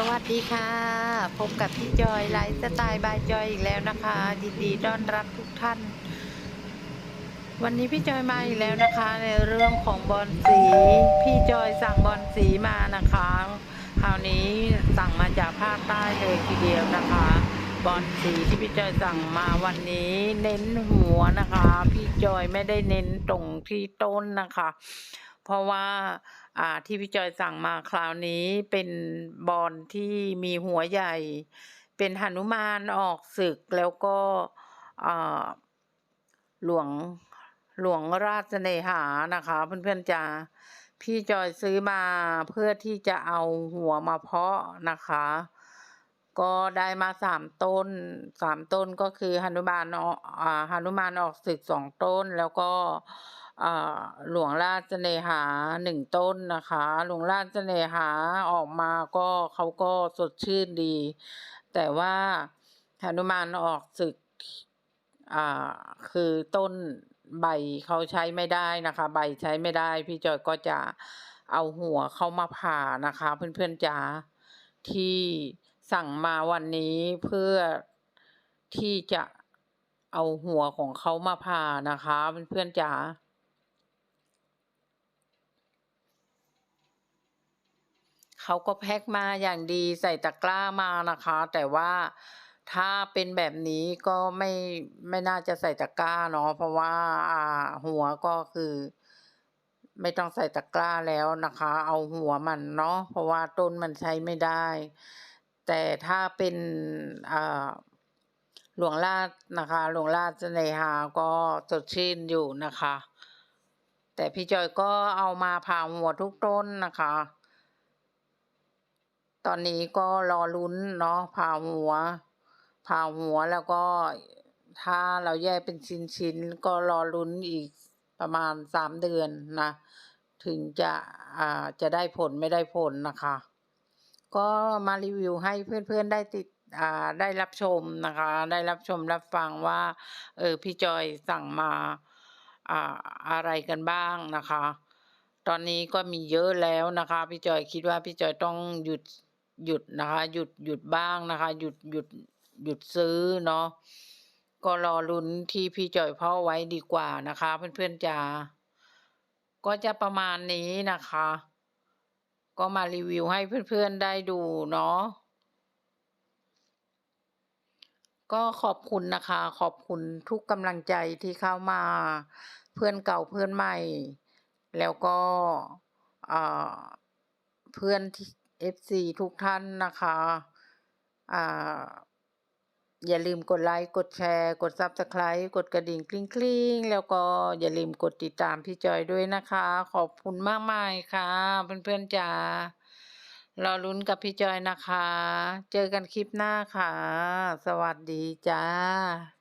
สวัสดีค่ะ พบกับพี่จอยไลฟ์สไตล์บายจอยอีกแล้วนะคะยินดีต้อนรับทุกท่าน วันนี้พี่จอยมาอีกแล้วนะคะ ในเรื่องของบอลสี พี่จอยสั่งบอลสีมานะคะ คราวนี้สั่งมาจากภาคใต้เลยทีเดียวนะคะ บอลสีที่พี่จอยสั่งมาวันนี้เน้นหัวนะคะ พี่จอยไม่ได้เน้นตรงที่ต้นนะคะ เพราะว่าที่พี่จอยสั่งมาคราวนี้เป็นบอลที่มีหัวใหญ่ เป็นหนุมานออกศึกแล้วก็หลวงหลวงราชเนหานะคะเพื่อนๆจะพี่จอยซื้อมาเพื่อที่จะเอาหัวมาเพาะนะคะ ก็ได้มาสามต้นสามต้นก็คือหนุมานออกอ่าหนุมานออกศึกสองต้นแล้วก็ หลวงราชเนหาหนึ่งต้นนะคะ หลวงราชเนหาออกมาก็เขาก็สดชื่นดี แต่ว่าหนุมานออกศึกอ่าคือต้นใบเขาใช้ไม่ได้นะคะ ใบใช้ไม่ได้ พี่จอยก็จะเอาหัวเข้ามาผ่านะคะ เพื่อนๆจ๋าที่สั่งมาวันนี้เพื่อที่จะเอาหัวของเขามาผ่านะคะ เพื่อนๆจ๋า เขาก็แพ็คมาอย่างดีใส่ตะกร้ามานะคะ แต่ว่าถ้าเป็นแบบนี้ก็ไม่ไม่น่าจะใส่ตะกร้าเนาะเพราะว่าอ่าหัวก็คือ ไม่ต้องใส่ตะกร้าแล้วนะคะ เอาหัวมันเนาะเพราะว่าต้นมันใช้ไม่ได้ แต่ถ้าเป็นอ่าหลวงราชนะคะ หลวงราชเนหาก็สดชื่นอยู่นะคะ แต่พี่จอยก็เอามาผ่าหัวทุกต้นนะคะ ตอนนี้ก็รอลุ้นเนาะผ่าหัวผ่าหัวแล้วก็ถ้าเราแยกเป็นชิ้นๆก็รอลุ้นอีกประมาณสามเดือนนะ ถึงจะอ่าจะได้ผลไม่ได้ผลนะคะ ก็มารีวิวให้เพื่อนๆได้ติดอ่าได้รับชมนะคะ ได้รับชมรับฟังว่า เออพี่จอยสั่งมาอ่าอะไรกันบ้างนะคะ ตอนนี้ก็มีเยอะแล้วนะคะ พี่จอยคิดว่าพี่จอยต้องหยุด หยุดนะคะ หยุดหยุดบ้างนะคะ หยุดหยุดหยุดซื้อเนาะก็รอลุ้นที่พี่จอยพ่อไว้ดีกว่านะคะ เพื่อนๆจ๋าก็จะประมาณนี้นะคะ ก็มารีวิวให้เพื่อนๆได้ดูเนาะก็ขอบคุณนะคะ ขอบคุณทุกกำลังใจที่เข้ามาเพื่อนเก่าเพื่อนใหม่ แล้วก็อ่าเพื่อนที่ FC ทุกท่านนะคะอ่าอย่าลืมกดไลค์ กดแชร์ กด Subscribe กดกระดิ่งกริ๊งๆแล้วก็อย่าลืมกดติดตามพี่จอยด้วยนะคะ ขอบคุณมากมายค่ะเพื่อนๆจ๋ารอลุ้นกับพี่จอยนะคะ เจอกันคลิปหน้าค่ะ สวัสดีจ้า